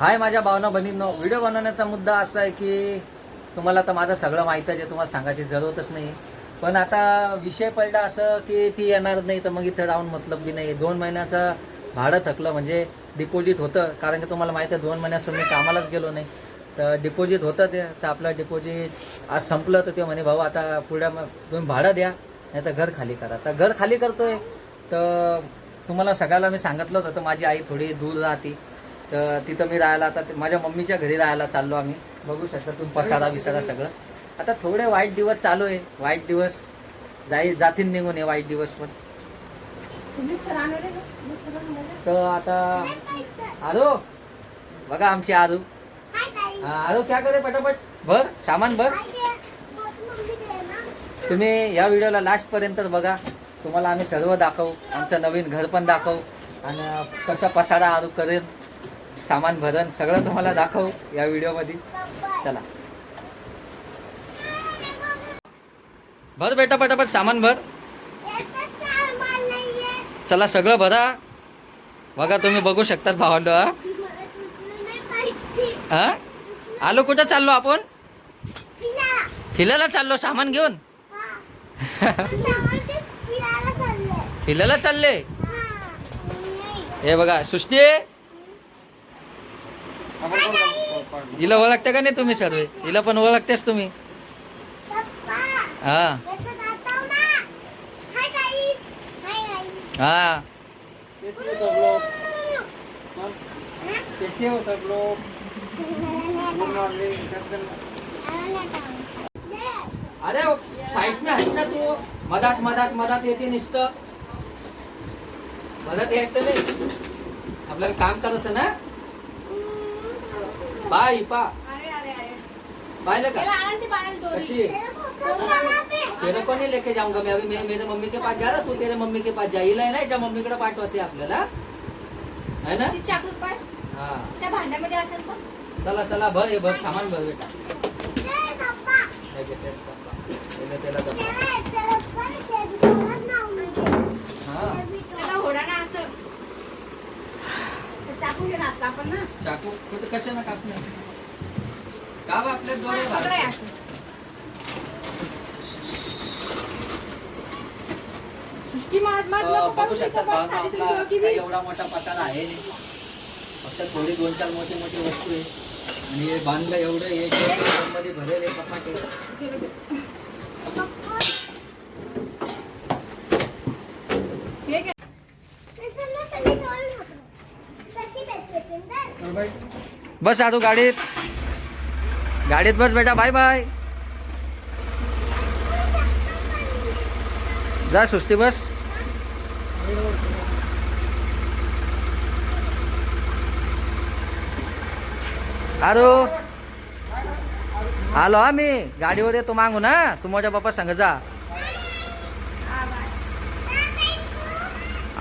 हाय माझ्या भावना बहिणींनो. व्हिडिओ बनवण्याचा मुद्दा असा आहे की तुम्हाला तर माझं सगळं माहीत आहे जे तुम्हाला सांगायची जरूरतच नाही. पण आता विषय पडला असं की ती येणार नाही तर मग इथं जाऊन मतलब बी नाही. दोन महिन्याचं भाडं थकलं म्हणजे डिपॉझिट होतं. कारण की तुम्हाला माहीत आहे दोन महिन्यासून मी कामालाच गेलो नाही. तर डिपॉझिट होतं ते तर आपलं डिपॉझिट आज संपलं तर ते म्हणे भाऊ आता पुढ्या मग तुम्ही भाडं द्या नाही तर घर खाली करा. तर घर खाली करतोय. तर तुम्हाला सगळ्याला मी सांगितलं होतं तर माझी आई थोडी दूर राहते. तर तिथं मी राहायला आता माझ्या मम्मीच्या घरी राहायला चाललो आम्ही. बघू शकता तुम्ही पसारा विसारा सगळं. आता थोडे वाईट दिवस चालू आहे. वाईट दिवस जाई जातील निघून आहे वाईट दिवस पण. तर आता आलो बघा आमची आरू. हा, आरू क्या करे पटापट? भर सामान भर. तुम्ही या व्हिडिओला लास्ट पर्यंत बघा. तुम्हाला आम्ही सर्व दाखवू. आमचं नवीन घर पण दाखवू. आणि कसं पसारा आरू करेल सामान भरण सगळं तुम्हाला दाखवू या व्हिडिओमध्ये. चला. भर बेटा पटापट सामान भर. चला सगळं भरा. बघा तुम्ही बघू शकतात हा. हा? आलो कुठं चाललो आपण? फिरायला चाललो सामान घेऊन. फिरायला चालले. हे. बघा सृष्टी हिला ओळखते का नाही तुम्ही सर्व? हिला पण ओळखतेस तुम्ही. हा. हा. अरे साईड में आहे ना तू. मधात मधात मधात येते निसत. मधात यायचं नाही. आपल्याला काम करायचं ना? बाय पा. अरे अरे अरे. पाहिलं का? कशी? आहे तेरे को नहीं लेके जाऊंगा मैं अभी मैं मेरे मम्मी के पास जा रहा तू तेरे मम्मी के पास जा. हिला नाही ज्या मम्मीकडे पाठवायचे आपल्याला. है ना? ती चाकू पाय. हा. त्या भांड्यामध्ये असेल पण चला चला भर हे भर सामान भर बेटा. त्याला त्याला डब्बा. हा त्याला होडा ना असं ना. चाकू? कुठे कशाने कापणे? का बा आपले दोरे पकडा हे असं. सृष्टी महात्मा अं, बघू शकतात भावांनो, आपला काही एवढा मोठा पसारा आहे. नाही. फक्त थोडी दोन चार मोठी मोठी वस्तू आहे. आणि हे बांधलं एवढं एक मध्ये भरेल आहे हे भाई बस आजू गाडीत. गाडीत बस बेटा बाय बाय जा सुस्ती बस. आरो. आलो आम्ही गाडीवर येतो मागू ना तू माझ्या बाप्पा सांग जा.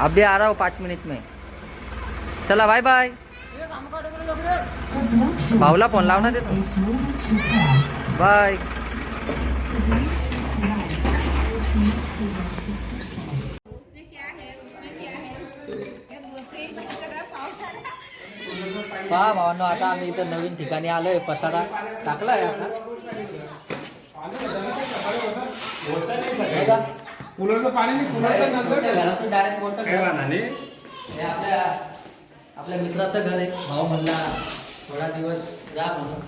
अभी आ रहा हूँ पाच मिनिट में. चला बाय बाय भाऊला फोन लाव ना देतो बाय पहा भावांनो आता आम्ही इथं नवीन ठिकाणी आलोय. पसारा टाकलाय आता. बघा. कूलर पाणी नाही घरातून डायरेक्ट मोठं हे आपल्या आपल्या मित्राचं घर आहे. भाऊ म्हणला थोडा दिवस जा म्हणून.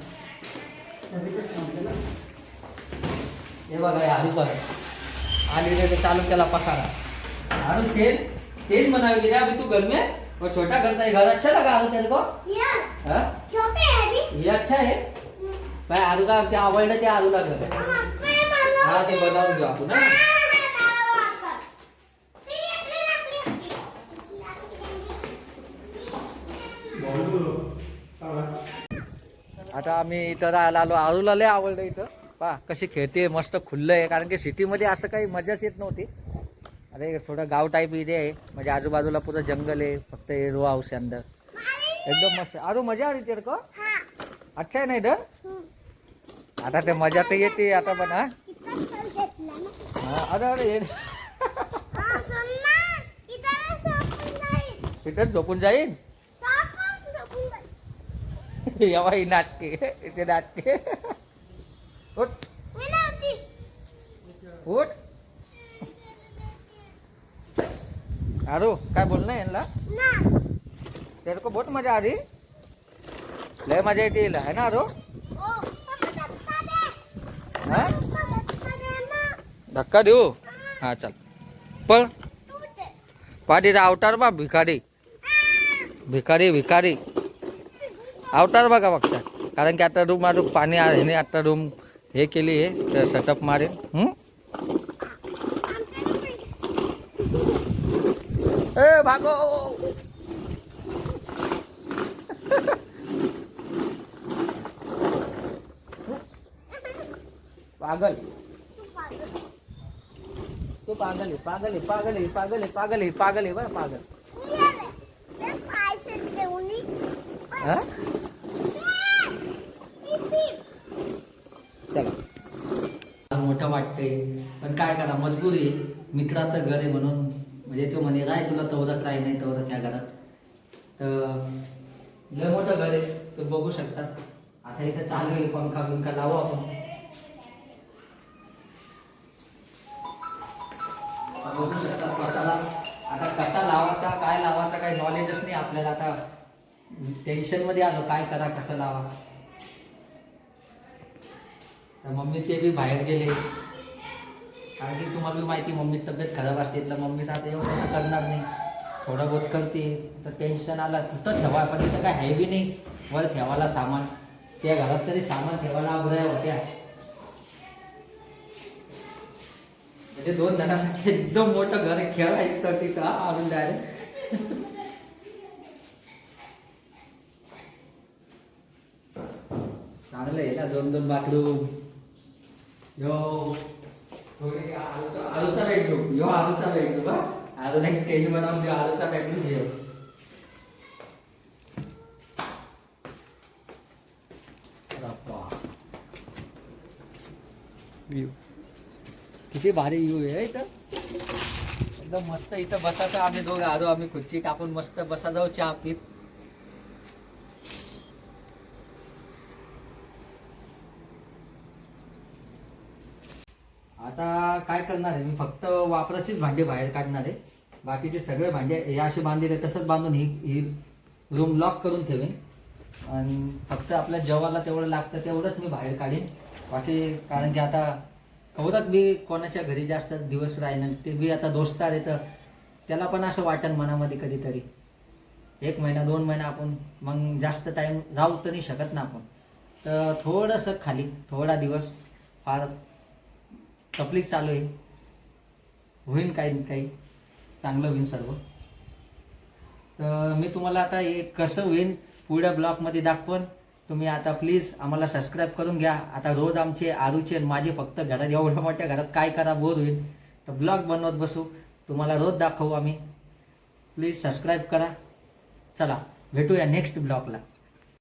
हे बघा हे आलू पण आलेले ते चालू केला पसारा. आलू तेल तेल बनावी रे अभी तू घर में? वो छोटा घर था ये घर अच्छा लगा आलू तेरे को? हाँ? ये अच्छा आहे काय आलू का त्या आवडलं त्या आलूला घर हा? ते बनवून घेऊ आपण हा आता आम्ही इथं राहायला आलो. आळूला लय आवडलं इथं. पा कशी खेळते मस्त खुल्लं आहे कारण की सिटीमध्ये असं काही मजाच येत नव्हती. अरे थोडं गाव टाईप इथे आहे. म्हणजे आजूबाजूला पुरं जंगल आहे. फक्त हे रो हाऊस आहे अंदर. एकदम मस्त. आरू मजा आली तेरे को? अच्छा आहे ना इधर आता ते मजा तर येते आता पण हा? अरे अरे इथंच झोपून जाईन? येवा ही नाटके. ते नाटके. उठ. उठ. अरे काय बोलणं यांना तेरे को बहुत मजा आ रही लय मजा येते हिला, है ना अरो हा? धक्का देऊ? हा चल. पळ. पाठीचा अवतार बा भिकारी. भिकारी भिकारी. अवतार बघा फक्त. कारण की आता रूम मारून पाणी आहे आता रूम हे केली आहे तर सेटअप मारेन हं? ए भागो! पागल. तू पागल पागल पागल पागल पागल पागल बरं पागल. चला मोठं वाटतंय. पण काय करा मजबुरी आहे. मित्राचं घर आहे म्हणून. म्हणजे तो म्हणे राय तुला तवरक राय नाही तवरक या घरात. तर लय मोठं घर आहे. तर बघू शकता. आता इथं चालू आहे पंखा बिंखा लावू आपण. बघू शकता कशाला. आता कसा लावायचा काय लावायचा काही नॉलेजच नाही आपल्याला आता. टेन्शनमध्ये आलो काय करा कसं लावा. तर मम्मी ते बी बाहेर गेले. कारण की तुम्हाला बी माहिती मम्मी तब्येत खराब असते तर मम्मी तर आता एवढं तर करणार नाही. थोडं बहुत करते तर टेन्शन आलं. कुठं ठेवा पण तिथं काय आहे बी नाही. वर ठेवायला सामान. त्या घरात तरी सामान ठेवायला अबऱ्या होत्या. म्हणजे दोन जणांसाठी एकदम मोठं घर खेळायचं तिथं आणून डायरेक्ट चांगलं आहे ना दोन दोन बाथरूम यो थोडी आलूचा आलूचा बेडरूम यो आलूचा बेडरूम हा अजून एक टेन बनवून देऊ आलूचा बेडरूम घेऊ व्ह्यू किती भारी व्ह्यू आहे इथं. एकदम मस्त इथं बसायचं आम्ही दोघं आलो आम्ही खुर्ची टाकून मस्त बसा जाऊ चहा पीत आता काय करणार आहे? मी फक्त वापराचीच भांडे बाहेर काढणार आहे. बाकीचे सगळे भांडे हे असे बांधलेले तसंच बांधून ही ही रूम लॉक करून ठेवेन. आणि फक्त आपल्या जेवायला तेवढं लागतं तेवढंच मी बाहेर काढीन. बाकी कारण की आता कवरत बी कोणाच्या घरी जास्त दिवस राहिलं ते बी आता दोस्तार आहे तर त्याला पण असं वाटन मनामध्ये कधीतरी. एक महिना दोन महिना आपण मग जास्त टाईम राहू तर नाही शकत ना आपण. तर थोडंसं खाली थोडा दिवस फार तपलीक चालू आहे. होईन काही काही. चांगलं होईन सर्व. तर मी तुम्हाला आता हे कसं होईल पुढ्या ब्लॉगमध्ये दाखवून. तुम्ही आता प्लीज आम्हाला सबस्क्राईब करून घ्या. आता रोज आमचे आरूचे आणि माझे फक्त घरात एवढ्या मोठ्या घरात काय करा बोर होईल तर ब्लॉग बनवत बसू. तुम्हाला रोज दाखवू आम्ही. प्लीज सबस्क्राईब करा. चला भेटूया नेक्स्ट ब्लॉगला